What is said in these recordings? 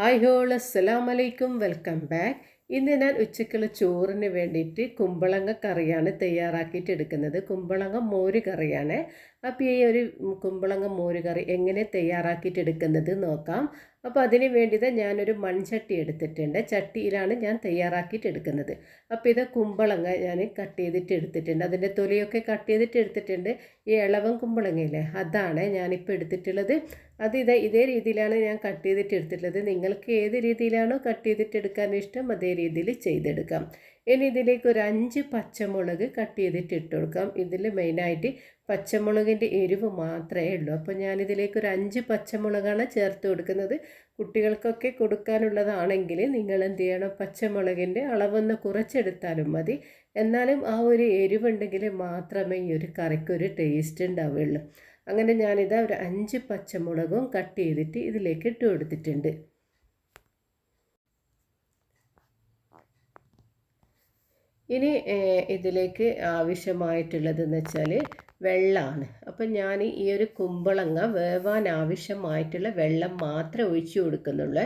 Hi whole അസ്സലാം വലൈക്കും welcome back. ഇന്ന് ഞാൻ ഉച്ചക്കുള്ള ചോറിന് വേണ്ടിയിട്ട് കുമ്പളങ്ങ കറിയാണ് തയ്യാറാക്കിയിട്ട് എടുക്കുന്നത്. കുമ്പളങ്ങ മോര് കറിയാണ്. അപ്പോൾ ഈ ഒരു കുമ്പളങ്ങ മോര് കറി എങ്ങനെ തയ്യാറാക്കിയിട്ട് എടുക്കുന്നത് നോക്കാം. അപ്പോൾ അതിന് വേണ്ടിയിട്ട് ഞാനൊരു മൺചട്ടി എടുത്തിട്ടുണ്ട്. ചട്ടിയിലാണ് ഞാൻ തയ്യാറാക്കിയിട്ട് എടുക്കുന്നത്. അപ്പോൾ ഇത് കുമ്പളങ്ങ ഞാൻ കട്ട് ചെയ്തിട്ട് എടുത്തിട്ടുണ്ട്. അതിന്റെ തൊലിയൊക്കെ കട്ട് ചെയ്തിട്ട് എടുത്തിട്ടുണ്ട്. ഈ ഇളവൻ കുമ്പളങ്ങയില്ലേ അതാണ് ഞാനിപ്പോൾ എടുത്തിട്ടുള്ളത്. അത് ഇത് ഇതേ രീതിയിലാണ് ഞാൻ കട്ട് ചെയ്തിട്ട് എടുത്തിട്ടുള്ളത്. നിങ്ങൾക്ക് ഏത് രീതിയിലാണോ കട്ട് ചെയ്തിട്ട് എടുക്കാൻ ഇഷ്ടം അതേ രീതിയിൽ ചെയ്തെടുക്കാം. ഇനി ഇതിലേക്ക് ഒരു അഞ്ച് പച്ചമുളക് കട്ട് ചെയ്തിട്ട് ഇട്ട് കൊടുക്കാം. ഇതിൽ മെയിനായിട്ട് പച്ചമുളകിന്റെ എരിവ് മാത്രമേ ഉള്ളൂ. അപ്പോൾ ഞാനിതിലേക്ക് ഒരു അഞ്ച് പച്ചമുളകാണ് ചേർത്ത് കൊടുക്കുന്നത്. കുട്ടികൾക്കൊക്കെ കൊടുക്കാനുള്ളതാണെങ്കിൽ നിങ്ങൾ എന്ത് ചെയ്യണം? പച്ചമുളകിന്റെ അളവൊന്ന് കുറച്ചെടുത്താലും മതി. എന്നാലും ആ ഒരു എരിവുണ്ടെങ്കിൽ മാത്രമേ ഈ ഒരു കറിക്കൊരു ടേസ്റ്റ് ഉണ്ടാവുകയുള്ളൂ. അങ്ങനെ ഞാനിതാ ഒരു അഞ്ച് പച്ചമുളകും കട്ട് ചെയ്തിട്ട് ഇതിലേക്ക് ഇട്ട് കൊടുത്തിട്ടുണ്ട്. ഇനി ഇതിലേക്ക് ആവശ്യമായിട്ടുള്ളതെന്ന് വെച്ചാൽ വെള്ളമാണ് അപ്പം ഞാൻ ഈ ഒരു കുമ്പളങ്ങ വേവാൻ ആവശ്യമായിട്ടുള്ള വെള്ളം മാത്രമേ ഒഴിച്ചു കൊടുക്കുന്നുള്ളൂ.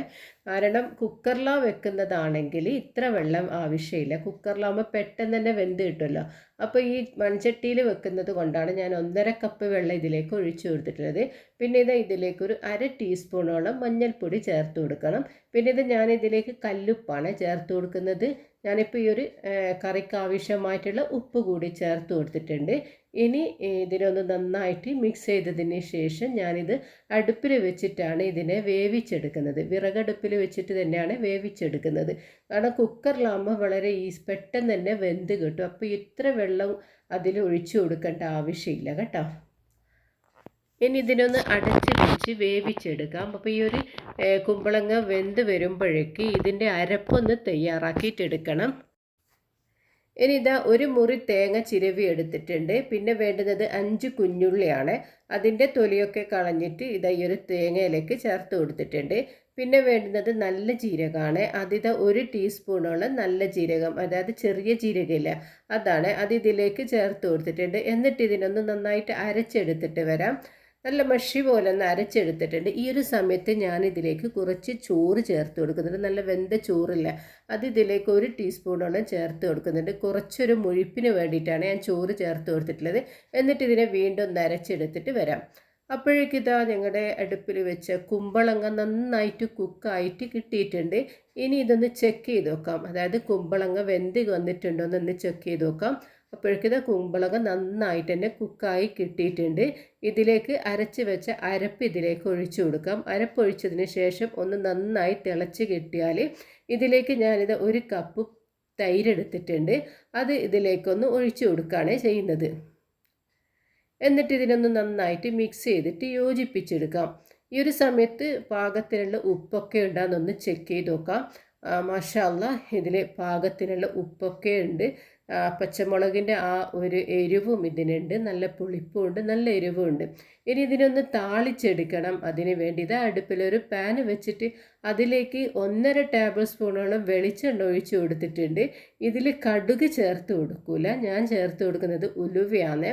കാരണം കുക്കറിലാ വെക്കുന്നതാണെങ്കിൽ ഇത്ര വെള്ളം ആവശ്യമില്ല. കുക്കറിലാകുമ്പോൾ പെട്ടെന്ന് തന്നെ വെന്ത് കിട്ടുമല്ലോ. അപ്പോൾ ഈ മൺചട്ടിയിൽ വെക്കുന്നത് കൊണ്ടാണ് ഞാൻ ഒന്നര കപ്പ് വെള്ളം ഇതിലേക്ക് ഒഴിച്ചു കൊടുത്തിട്ടുള്ളത്. പിന്നെ ഇത് ഇതിലേക്ക് ഒരു അര ടീസ്പൂണോളം മഞ്ഞൾപ്പൊടി ചേർത്ത് കൊടുക്കണം. പിന്നെ ഇത് ഞാൻ ഇതിലേക്ക് കല്ലുപ്പാണ് ചേർത്ത് കൊടുക്കുന്നത്. ഞാനിപ്പോൾ ഈ ഒരു കറിക്ക് ആവശ്യമായിട്ടുള്ള ഉപ്പ് കൂടി ചേർത്ത് കൊടുത്തിട്ടുണ്ട്. ഇനി ഇതിനൊന്ന് നന്നായിട്ട് മിക്സ് ചെയ്തതിന് ശേഷം ഞാനിത് അടുപ്പിൽ വെച്ചിട്ടാണ് ഇതിനെ വേവിച്ചെടുക്കുന്നത്. വിറകടുപ്പിൽ വെച്ചിട്ട് തന്നെയാണ് വേവിച്ചെടുക്കുന്നത്. കാരണം കുക്കറിലാകുമ്പോൾ വളരെ ഈസ് പെട്ടെന്ന് തന്നെ വെന്ത് കിട്ടും. അപ്പോൾ ഇത്ര വെള്ളം അതിൽ ഒഴിച്ചു കൊടുക്കേണ്ട ആവശ്യമില്ല കേട്ടോ. ഇനി ഇതിനൊന്ന് അടച്ച് വെച്ച് വേവിച്ചെടുക്കാം. അപ്പോൾ ഈ ഒരു കുമ്പളങ്ങ വെന്ത് വരുമ്പോഴേക്ക് ഇതിന്റെ അരപ്പൊന്ന് തയ്യാറാക്കിയിട്ടെടുക്കണം. ഇനി ഇതാ ഒരു മുറി തേങ്ങ ചിരവി എടുത്തിട്ടുണ്ട്. പിന്നെ വേണ്ടുന്നത് അഞ്ച് കുഞ്ഞുള്ളിയാണ്. അതിന്റെ തൊലിയൊക്കെ കളഞ്ഞിട്ട് ഇതാ ഈ ഒരു തേങ്ങയിലേക്ക് ചേർത്ത് കൊടുത്തിട്ടുണ്ട്. പിന്നെ വേണ്ടുന്നത് നല്ല ജീരകമാണ്. അതിത ഒരു ടീസ്പൂണോളം നല്ല ജീരകം അതായത് ചെറിയ ജീരകമില്ല അതാണ്. അത് ഇതിലേക്ക് ചേർത്ത് കൊടുത്തിട്ടുണ്ട്. എന്നിട്ട് ഇതിനൊന്ന് നന്നായിട്ട് അരച്ചെടുത്തിട്ട് വരാം. നല്ല മഷി പോലെ ഒന്ന് അരച്ചെടുത്തിട്ടുണ്ട്. ഈ ഒരു സമയത്ത് ഞാൻ ഇതിലേക്ക് കുറച്ച് ചോറ് ചേർത്ത് കൊടുക്കുന്നുണ്ട്. നല്ല വെന്ത ചോറില്ല. അത് ഇതിലേക്ക് ഒരു ടീസ്പൂണോളം ചേർത്ത് കൊടുക്കുന്നുണ്ട്. കുറച്ചൊരു മുഴിപ്പിന് വേണ്ടിയിട്ടാണ് ഞാൻ ചോറ് ചേർത്ത് കൊടുത്തിട്ടുള്ളത്. എന്നിട്ട് ഇതിനെ വീണ്ടും ഒന്ന് അരച്ചെടുത്തിട്ട് വരാം. അപ്പോഴേക്കിതാ ഞങ്ങളുടെ അടുപ്പിൽ വെച്ച കുമ്പളങ്ങ നന്നായിട്ട് കുക്കായിട്ട് കിട്ടിയിട്ടുണ്ട്. ഇനി ഇതൊന്ന് ചെക്ക് ചെയ്ത് നോക്കാം. അതായത് കുമ്പളങ്ങ വെന്തി വന്നിട്ടുണ്ടോ എന്നൊന്ന് ചെക്ക് ചെയ്ത് നോക്കാം. അപ്പോഴേക്കിത് കുമ്പളക നന്നായിട്ട് തന്നെ കുക്കായി കിട്ടിയിട്ടുണ്ട്. ഇതിലേക്ക് അരച്ച് വെച്ച അരപ്പ് ഇതിലേക്ക് ഒഴിച്ചു കൊടുക്കാം. അരപ്പ് അരപ്പൊഴിച്ചതിന് ശേഷം ഒന്ന് നന്നായി തിളച്ച് കിട്ടിയാൽ ഇതിലേക്ക് ഞാനിത് ഒരു കപ്പ് തൈരെടുത്തിട്ടുണ്ട് അത് ഇതിലേക്കൊന്ന് ഒഴിച്ചു കൊടുക്കുകയാണ് ചെയ്യുന്നത്. എന്നിട്ട് ഇതിനൊന്ന് നന്നായിട്ട് മിക്സ് ചെയ്തിട്ട് യോജിപ്പിച്ചെടുക്കാം. ഈ ഒരു സമയത്ത് പാകത്തിനുള്ള ഉപ്പൊക്കെ ഉണ്ടാകുന്നൊന്ന് ചെക്ക് ചെയ്ത് നോക്കാം. മാഷല്ല ഇതിൽ പാകത്തിനുള്ള ഉപ്പൊക്കെ ഉണ്ട്. പച്ചമുളകിന്റെ ആ ഒരു എരിവും ഇതിനുണ്ട്. നല്ല പുളിപ്പും ഉണ്ട് നല്ല എരിവും ഉണ്ട് ഇനി ഇതിനൊന്ന് താളിച്ചെടുക്കണം. അതിന് വേണ്ടി ഇത് അടുപ്പിലൊരു പാൻ വെച്ചിട്ട് അതിലേക്ക് ഒന്നര ടേബിൾ സ്പൂണോളം വെളിച്ചെണ്ണ ഒഴിച്ച് കൊടുത്തിട്ടുണ്ട്. ഇതിൽ കടുക് ചേർത്ത് കൊടുക്കില്ല ഞാൻ ചേർത്ത് കൊടുക്കുന്നത് ഉലുവയാണ്.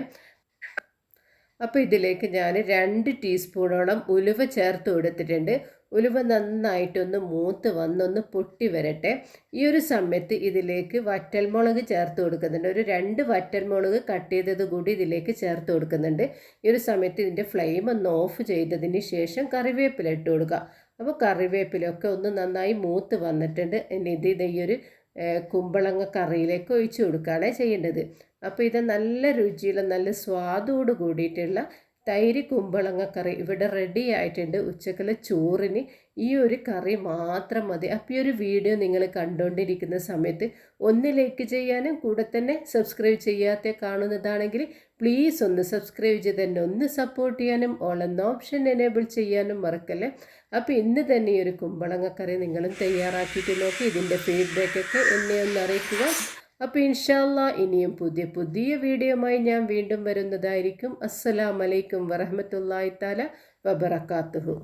അപ്പോൾ ഇതിലേക്ക് ഞാൻ രണ്ട് ടീസ്പൂണോളം ഉലുവ ചേർത്ത് കൊടുത്തിട്ടുണ്ട്. ഉലുവ നന്നായിട്ടൊന്ന് മൂത്ത് വന്നൊന്ന് പൊട്ടി വരട്ടെ. ഈ ഒരു സമയത്ത് ഇതിലേക്ക് വറ്റൽമുളക് ചേർത്ത് കൊടുക്കുന്നുണ്ട്. ഒരു രണ്ട് വറ്റൽമുളക് കട്ട് ചെയ്തത് കൂടി ഇതിലേക്ക് ചേർത്ത് കൊടുക്കുന്നുണ്ട്. ഈ ഒരു സമയത്ത് ഇതിന്റെ ഫ്ലെയിം ഒന്ന് ഓഫ് ചെയ്തതിന് ശേഷം കറിവേപ്പില ഇട്ട് കൊടുക്കുക. അപ്പോൾ കറിവേപ്പിലൊക്കെ ഒന്ന് നന്നായി മൂത്ത് വന്നിട്ടുണ്ട്. ഇനി ഇത് ഈ ഒരു കുമ്പളങ്ങ കറിയിലേക്ക് ഒഴിച്ചു കൊടുക്കുകയാണ് ചെയ്യേണ്ടത്. അപ്പോൾ ഇത് നല്ല രുചിയുള്ള നല്ല സ്വാദോട് കൂടിയിട്ടുള്ള തൈര് കുമ്പളങ്ങ കറി ഇവിടെ റെഡി ആയിട്ടുണ്ട്. ഉച്ചക്കലെ ചോറിന് ഈ ഒരു കറി മാത്രം മതി. അപ്പോൾ ഈ ഒരു വീഡിയോ നിങ്ങൾ കണ്ടുകൊണ്ടിരിക്കുന്ന സമയത്ത് ഒന്ന് ലൈക്ക് ചെയ്യാനും കൂടെ തന്നെ സബ്സ്ക്രൈബ് ചെയ്യാത്ത കാണുന്നതാണെങ്കിൽ പ്ലീസ് ഒന്ന് സബ്സ്ക്രൈബ് ചെയ്ത് എന്നെ ഒന്ന് സപ്പോർട്ട് ചെയ്യാനും ഓൾ എന്ന ഓപ്ഷൻ എനേബിൾ ചെയ്യാനും മറക്കല്ലേ? അപ്പോൾ ഇന്ന് തന്നെ ഈ ഒരു കുമ്പളങ്ങക്കറി നിങ്ങളും തയ്യാറാക്കിയിട്ട് നോക്കി ഇതിന്റെ ഫീഡ്ബാക്കൊക്കെ എന്നെ ഒന്ന് അറിയിക്കുക. അപ്പോൾ ഇൻഷാല്ല ഇനിയും പുതിയ പുതിയ വീഡിയോമായി ഞാൻ വീണ്ടും വരുന്നതായിരിക്കും. അസ്സലാമലൈക്കും വറഹമത്തല്ലായി താല വബർക്കാത്തുഹു